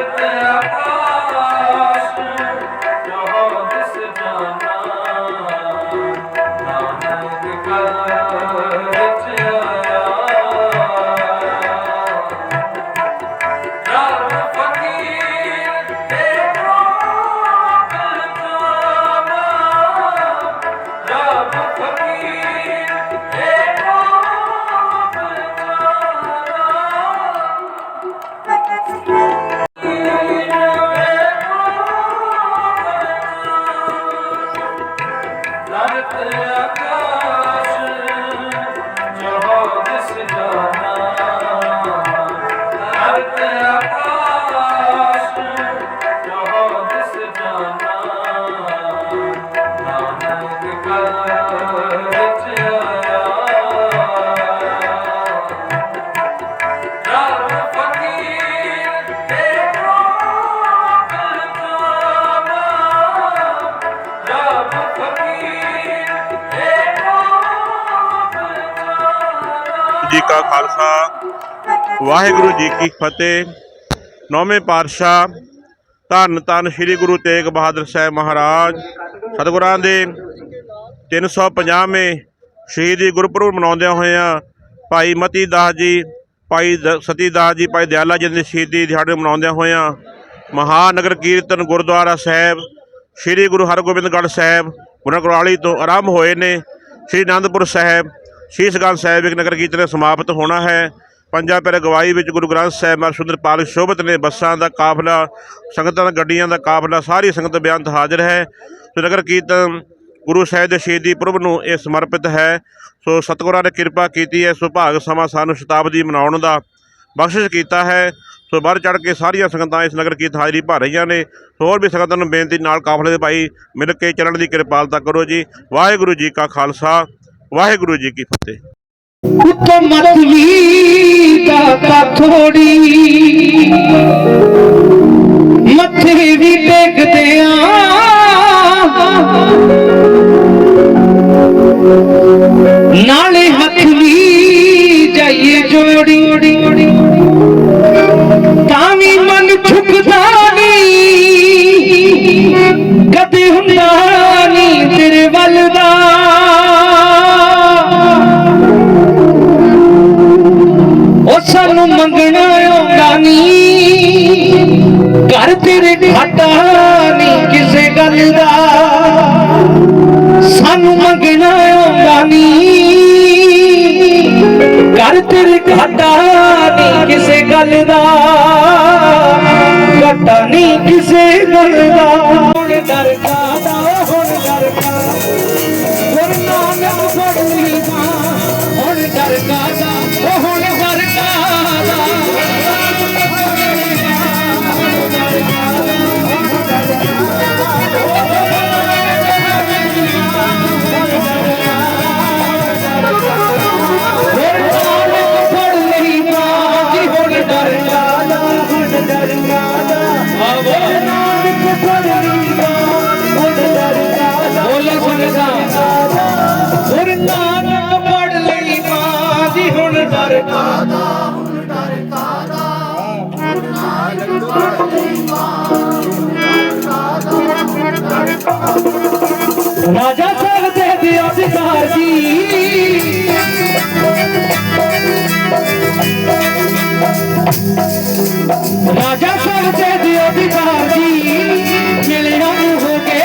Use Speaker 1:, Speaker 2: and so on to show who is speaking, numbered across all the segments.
Speaker 1: Amen. ਜੀ
Speaker 2: ਕਾ ਖਾਲਸਾ, ਵਾਹਿਗੁਰੂ ਜੀ ਕੀ ਫਤਿਹ। ਨੌਵੇਂ ਪਾਤਸ਼ਾਹ, ਧੰਨ ਧੰਨ ਸ੍ਰੀ ਗੁਰੂ ਤੇਗ ਬਹਾਦਰ ਸਾਹਿਬ ਮਹਾਰਾਜ। ਸਤਿਗੁਰਾਂ ਦੇ 350ਵੇਂ ਸ਼ਹੀਦੀ ਗੁਰਪੁਰਬ ਮਨਾਉਂਦਿਆਂ ਹੋਇਆਂ ਭਾਈ ਮਤੀ ਦਾਸ ਜੀ, ਭਾਈ ਦ- ਸਤੀ ਦਾਸ ਜੀ, ਭਾਈ ਦਿਆਲਾ ਜੀ ਦੇ ਸ਼ਹੀਦੀ ਦਿਹਾੜੇ ਮਨਾਉਂਦਿਆਂ ਹੋਇਆਂ ਮਹਾਨਗਰ ਕੀਰਤਨ ਗੁਰਦੁਆਰਾ ਸਾਹਿਬ, ਸ੍ਰੀ ਗੁਰੂ ਹਰਗੋਬਿੰਦਗੜ੍ਹ ਸਾਹਿਬ ਗੁਰਕਰਾਲੀ ਤੋਂ ਆਰੰਭ ਹੋਏ ਨੇ। ਸ੍ਰੀ ਅਨੰਦਪੁਰ ਸਾਹਿਬ ਸ਼ੀਸ਼ਗੰਜ ਸਾਹਿਬ ਇੱਕ ਨਗਰ ਕੀਰਤਨ ਸਮਾਪਤ ਹੋਣਾ ਹੈ। ਪੰਜਾਂ ਪੈਰ ਗਵਾਈ ਵਿੱਚ ਗੁਰੂ ਗ੍ਰੰਥ ਸਾਹਿਬ ਮਹਾਰਾਜ ਪਾਲ ਸ਼ੋਭਤ ਨੇ। ਬੱਸਾਂ ਦਾ ਕਾਫਲਾ, ਸੰਗਤਾਂ ਦਾ, ਗੱਡੀਆਂ ਦਾ ਕਾਫਲਾ, ਸਾਰੀ ਸੰਗਤ ਬੇਅੰਤ ਹਾਜ਼ਰ ਹੈ। ਸੋ ਨਗਰ ਕੀਰਤਨ ਗੁਰੂ ਸਾਹਿਬ ਦੇ ਸ਼ਹੀਦੀ ਪੁਰਬ ਨੂੰ ਇਹ ਸਮਰਪਿਤ ਹੈ। ਸੋ ਸਤਿਗੁਰਾਂ ਨੇ ਕਿਰਪਾ ਕੀਤੀ ਹੈ ਸੁਭਾਗ ਸਮਾਂ ਸਾਨੂੰ ਸ਼ਤਾਬਦੀ ਮਨਾਉਣ ਦਾ ਬਖਸ਼ਿਸ਼ ਕੀਤਾ ਹੈ। ਸੋ ਬਾਹਰ ਚੜ ਕੇ ਸਾਰੀਆਂ ਸੰਗਤਾਂ ਇਸ ਨਗਰ ਕੀਰਤ ਹਾਜ਼ਰੀ ਭਰ ਰਹੀਆਂ ਨੇ। ਹੋਰ ਵੀ ਸੰਗਤਾਂ ਨੂੰ ਬੇਨਤੀ ਨਾਲ ਕਾਫਲੇ ਦੇ ਭਾਈ ਮਿਲ ਕੇ ਚੱਲਣ ਦੀ ਕਿਰਪਾਲਤਾ ਕਰੋ ਜੀ। ਵਾਹਿਗੁਰੂ ਜੀ ਕਾ ਖਾਲਸਾ। ਵਾਹਿਗੁਰੂ ਜੀ ਕੀ ਫਤਿਹ।
Speaker 3: ਉੱਤੋਂ ਮਤਲੀ ਦਾ ਥੋੜੀ। ਮੱਥੇ ਵੀ ਟੇਕਦੇ ਆ। ਨਾਲੇ ਤੇਰੇ ਘਾਟਾ ਨਹੀਂ ਕਿਸੇ ਗੱਲ ਦਾ ਘਾਟਾ ਨਹੀਂ ਕਿਸੇ ਗੱਲ ਦਾ। காதா உன்னுடாரு காதா நாடு राजा साहब दे दिया सितार की राजा साहब दे दिया सितार की मिलना हो के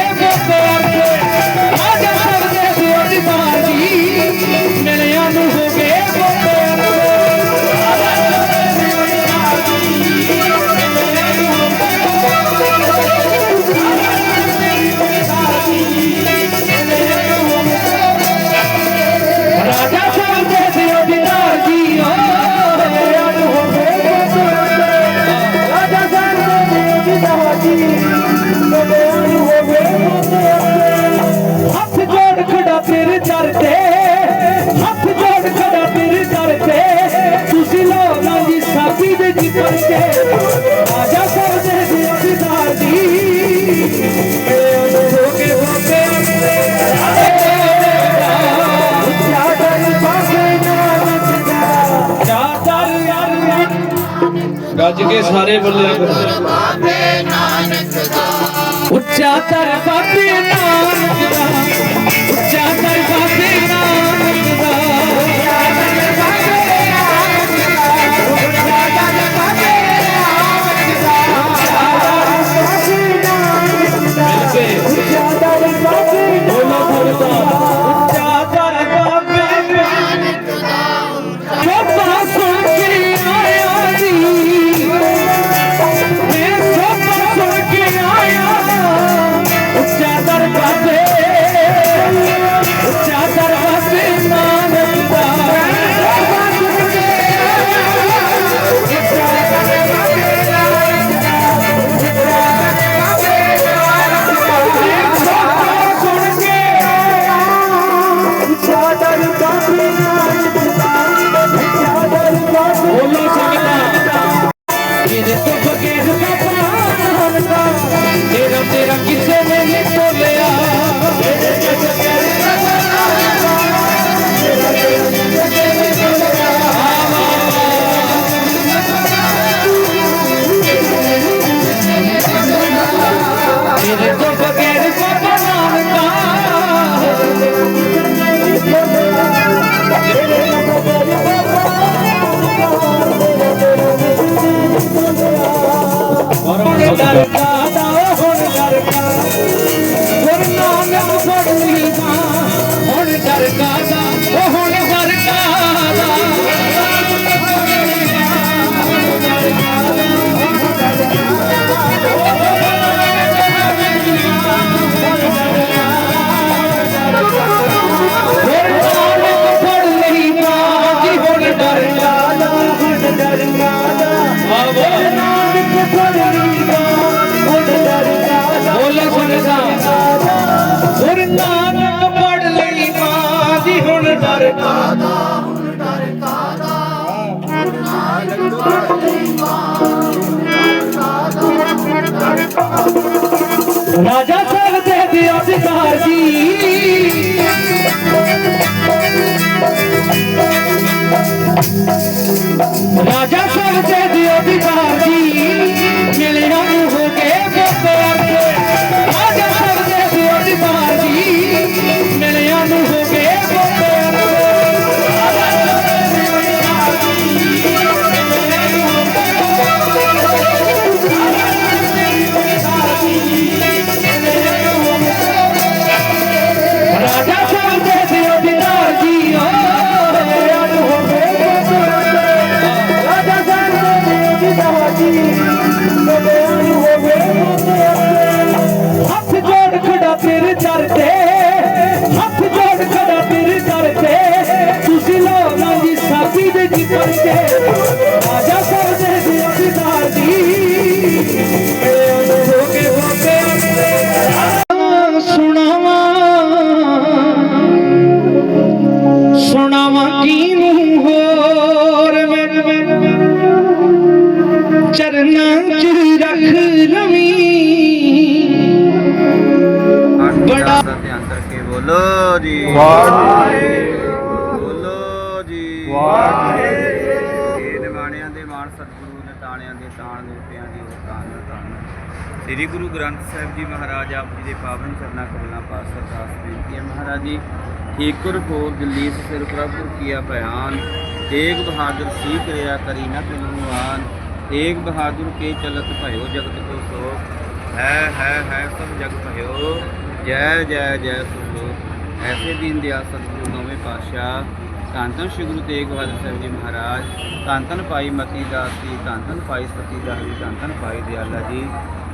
Speaker 3: ਕਰਕੇ ਆਜਾ
Speaker 4: ਗੱਜ ਕੇ ਸਾਰੇ ਬੱਲੇ
Speaker 3: ਉੱਚਾ ਤਰ ਬਾਬੇ
Speaker 5: राजा कर दे दिया पिताजी राजा कर दे दिया पिताजी मिलना Thank you. ਸ੍ਰੀ ਗੁਰੂ ਗ੍ਰੰਥ ਸਾਹਿਬ ਜੀ ਮਹਾਰਾਜ ਆਪ ਜੀ ਦੇ ਪਾਵਨ ਚਰਨਾਂ ਕਮਲਾਂ ਪਾਸ ਅਰਦਾਸ ਬੇਨਤੀ ਹੈ ਮਹਾਰਾਜ ਜੀ। ਠੀਕੁਰ ਫੋਰ ਦਿੱਲੀ ਸਿਰ ਪ੍ਰਭੂ ਕੀਆ ਭਿਆਨ ਤੇਗ ਬਹਾਦਰ ਸੀ ਕਰਿਆ ਕਰੀ ਨ ਤਿਨੂ ਆਨ ਤੇਗ ਬਹਾਦਰ ਕੇ ਚਲਤ ਭਇਓ ਜਗਤ ਕੋ ਸੋ ਹੈ ਹੈ ਹੈ ਸਭ ਜਗ ਭਇਓ। ਜੈ ਜੈ ਜੈ ਸੁਖੋ ਐਸੇ ਦੀਨ ਦਿਆ ਸਤਿਗੁਰੂ ਨੌਵੇਂ ਪਾਤਸ਼ਾਹ। ਧੰਨ ਧੰਨ ਸ਼੍ਰੀ ਗੁਰੂ ਤੇਗ ਬਹਾਦਰ ਸਾਹਿਬ ਜੀ ਮਹਾਰਾਜ। ਧੰਨ ਧੰਨ ਭਾਈ ਮਤੀ ਦਾਸ ਜੀ, ਧੰਨ ਧੰਨ ਭਾਈ ਸਤੀ ਦਾਸ ਜੀ, ਧੰਨ ਧੰਨ ਭਾਈ ਦਿਆਲਾ ਜੀ।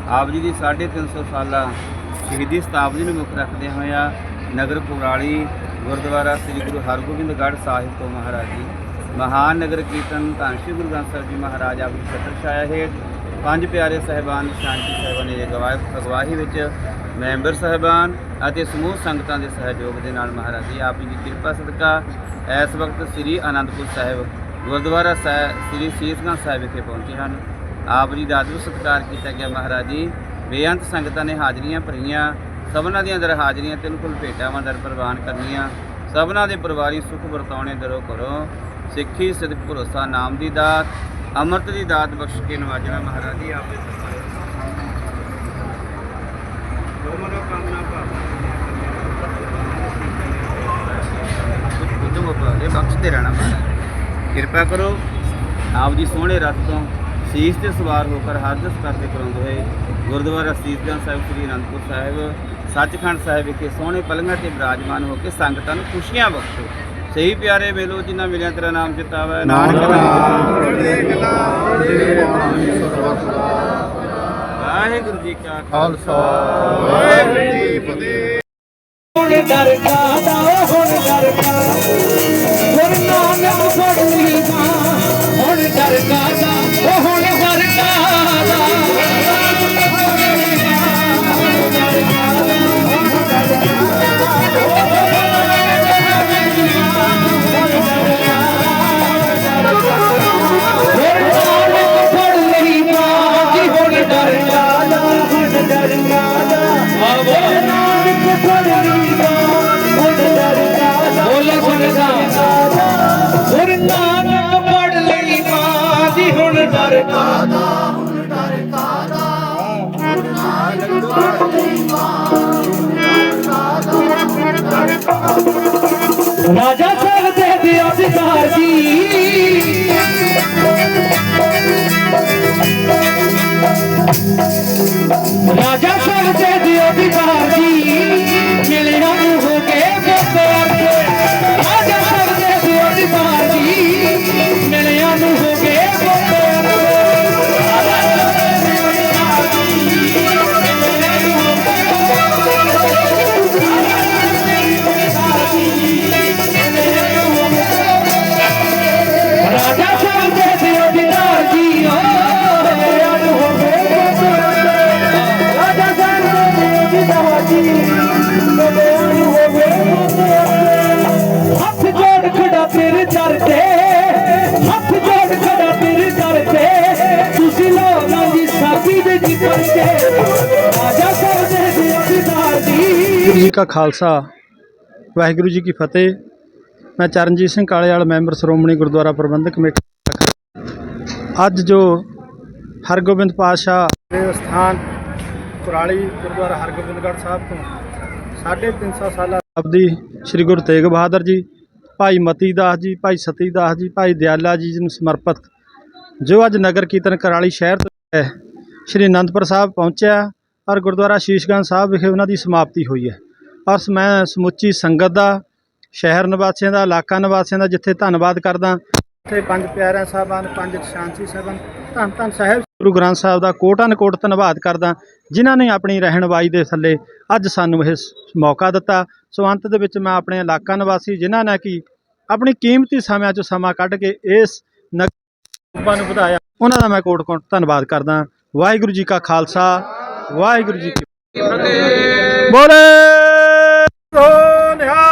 Speaker 5: ਆਪ ਜੀ ਦੀ 350 ਸਾਲਾ ਸ਼ਹੀਦੀ ਸਤਾਬਦੀ ਨੂੰ ਮੁੱਖ ਰੱਖਦੇ ਹੋਇਆ ਨਗਰ ਪੁਰਾਲੀ ਗੁਰਦੁਆਰਾ ਸ੍ਰੀ ਗੁਰੂ ਹਰਗੋਬਿੰਦਗੜ੍ਹ ਸਾਹਿਬ ਤੋਂ ਮਹਾਰਾਜ ਜੀ। ਮਹਾਨ ਨਗਰ ਕੀਰਤਨ ਧੰਨ ਸ਼੍ਰੀ ਗੁਰੂ ਗ੍ਰੰਥ ਸਾਹਿਬ ਜੀ ਮਹਾਰਾਜ ਆਪ ਜੀ ਛਤਰ ਛਾਇਆ ਹੇਠ ਪੰਜ ਪਿਆਰੇ ਸਹਿਬਾਨ ਸ਼ਾਂਤੀ ਸਾਹਿਬਾਨ ਦੀ ਅਗਵਾਹੀ ਵਿੱਚ ਮੈਂਬਰ ਸਹਿਬਾਨ ਅਤੇ ਸਮੂਹ ਸੰਗਤਾਂ ਦੇ ਸਹਿਯੋਗ ਦੇ ਨਾਲ ਮਹਾਰਾਜ ਜੀ ਆਪ ਜੀ ਦੀ ਕਿਰਪਾ ਸਦਕਾ ਇਸ ਵਕਤ ਸ੍ਰੀ ਆਨੰਦਪੁਰ ਸਾਹਿਬ ਗੁਰਦੁਆਰਾ ਸਾਹਿਬ ਸ੍ਰੀ ਸੀਸਗੰਜ ਸਾਹਿਬ ਵਿਖੇ ਪਹੁੰਚੇ ਹਨ। ਆਪ ਜੀ ਦਾ ਆਦਰ ਸਤਿਕਾਰ ਕੀਤਾ ਗਿਆ ਮਹਾਰਾਜ ਜੀ। ਬੇਅੰਤ ਸੰਗਤਾਂ ਨੇ ਹਾਜ਼ਰੀਆਂ ਭਰੀਆਂ। ਸਭਨਾਂ ਦੀਆਂ ਦਰ ਹਾਜ਼ਰੀਆਂ ਕੁਲ ਭੇਟਾਵਾਂ ਦਰ ਪ੍ਰਵਾਨ ਕਰਨੀਆਂ। ਸਭਨਾਂ ਦੇ ਪਰਿਵਾਰੀ ਸੁਖ ਵਰਤਾਉਣੇ ਦਰੋ ਕਰੋ। ਸਿੱਖੀ ਸਿਦਕ ਭਰੋਸਾ ਨਾਮ ਦੀ ਦਾਤ, ਅੰਮ੍ਰਿਤ ਦੀ ਦਾਤ ਬਖਸ਼ ਕੇ ਨਵਾਜਣਾ ਮਹਾਰਾਜ ਜੀ, ਆਪ ਦੇ ਸਹਾਇ ਜੋ ਮਨੋ ਕਾਮਨਾ ਭਾਵ ਬਖਸ਼ਦੇ ਰਹਿਣਾ ਮਹਾਰਾਜ। ਕਿਰਪਾ ਕਰੋ। ਆਪ ਜੀ ਸੋਹਣੇ ਰਥ ਤੋਂ ਸੀਸ ਤੇ ਸਵਾਰ ਹੋ ਕੇ ਹਾਦਸ ਕਰਦੇ ਕਰਾਉਂਦੇ ਹੋਏ। ਗੁਰਦੁਆਰਾ ਸੀਸਗੰਜ ਸਾਹਿਬ ਸ੍ਰੀ ਅਨੰਦਪੁਰ ਸਾਹਿਬ ਸੱਚਖੰਡ ਸਾਹਿਬ ਵਿਖੇ ਸੋਹਣੇ ਪਲੰਘਾਂ ਤੇ ਬਿਰਾਜਮਾਨ ਹੋ ਕੇ ਸੰਗਤਾਂ ਨੂੰ ਖੁਸ਼ੀਆਂ ਬਖਸ਼ੋ। ਸਹੀ ਪਿਆਰੇ ਮੇਲੋ ਜਿਨ੍ਹਾਂ ਮਿਲਿਆ ਤੇਰਾ ਨਾਮ ਚਿਤਾਵੇ ਨਾਨਕ ਵਾਹਿਗੁਰੂ ਜੀ ਕਾ ਖਾਲਸਾ।
Speaker 3: ਹੁਣ ਦਰ ਕਾਦਾ ਹੁਣ ਦਰ ਕਾਦਾ ਹੁਣ ਨਾਨਕ ਫੜ ਲਈ ਮਾਂ ਰਾਜਾ ਸਾਹਿਬ ਜੀ ਕਾ
Speaker 6: ਖਾਲਸਾ। ਵਾਹਿਗੁਰੂ ਜੀ ਕੀ ਫਤਿਹ। ਮੈਂ ਚਰਨਜੀਤ ਸਿੰਘ ਕਾਲੇਵਾਲ, ਮੈਂਬਰ ਸ਼੍ਰੋਮਣੀ ਗੁਰਦੁਆਰਾ ਪ੍ਰਬੰਧਕ ਕਮੇਟੀ ਅੱਜ ਜੋ ਹਰਗੋਬਿੰਦ ਪਾਤਸ਼ਾਹ ਦੇ ਸਥਾਨ ਕੁਰਾਲੀ ਗੁਰਦੁਆਰਾ ਹਰਗੋਬਿੰਦਗੜ੍ਹ ਸਾਹਿਬ ਤੋਂ 350 ਸਾਲਾ ਅਬਦੀ ਸ੍ਰੀ ਗੁਰੂ ਤੇਗ ਬਹਾਦਰ ਜੀ, ਭਾਈ ਮਤੀ ਦਾਸ ਜੀ, ਭਾਈ ਸਤੀ ਦਾਸ ਜੀ, ਭਾਈ ਦਿਆਲਾ ਜੀ ਨੂੰ ਸਮਰਪਿਤ ਜੋ ਅੱਜ ਨਗਰ ਕੀਰਤਨ ਕਰਾਲੀ ਸ਼ਹਿਰ ਤੋਂ ਹੈ ਸ਼੍ਰੀ ਅਨੰਦਪੁਰ ਸਾਹਿਬ ਪਹੁੰਚਿਆ ਔਰ ਗੁਰਦੁਆਰਾ ਸ਼ੀਸ਼ਗੰਜ ਸਾਹਿਬ ਵਿਖੇ ਉਹਨਾਂ ਦੀ ਸਮਾਪਤੀ ਹੋਈ ਹੈ। ਔਰ ਮੈਂ ਸਮੁੱਚੀ ਸੰਗਤ ਦਾ, ਸ਼ਹਿਰ ਨਿਵਾਸੀਆਂ ਦਾ, ਇਲਾਕਾ ਨਿਵਾਸੀਆਂ ਦਾ ਜਿੱਥੇ ਧੰਨਵਾਦ ਕਰਦਾ। ਇੱਥੇ ਪੰਜ ਪਿਆਰਿਆਂ ਸਾਹਿਬਾਨ, ਪੰਜ ਸ਼ਾਂਤੀ ਸਾਹਿਬਾਨ, ਧੰਨ ਧੰਨ ਸਾਹਿਬ। ਗੁਰੂ ਗ੍ਰੰਥ ਸਾਹਿਬ ਦਾ ਕੋਟਾਨ ਕੋਟ ਧੰਨਵਾਦ ਕਰਦਾ, ਜਿਨ੍ਹਾਂ ਨੇ ਆਪਣੀ ਰਹਿਨਵਾਈ ਦੇ ਥੱਲੇ ਅੱਜ ਸਾਨੂੰ ਇਹ ਮੌਕਾ ਦਿੱਤਾ। ਸੋ ਅੰਤ ਦੇ ਵਿੱਚ ਮੈਂ ਆਪਣੇ ਇਲਾਕਾ ਨਿਵਾਸੀ, ਜਿਨ੍ਹਾਂ ਨੇ ਕਿ ਆਪਣੀ ਕੀਮਤੀ ਸਮਿਆਂ 'ਚੋਂ ਸਮਾਂ ਕੱਢ ਕੇ ਇਸ ਨਗਰ ਨੂੰ ਵਧਾਇਆ, ਉਹਨਾਂ ਦਾ ਮੈਂ ਕੋਟ ਕੋਟ ਧੰਨਵਾਦ ਕਰਦਾ। ਵਾਹਿਗੁਰੂ ਜੀ ਕਾ ਖਾਲਸਾ, ਵਾਹਿਗੁਰੂ ਜੀ ਕੀ ਫਤਿਹ। ਬੋਲੇ! 哈喽你好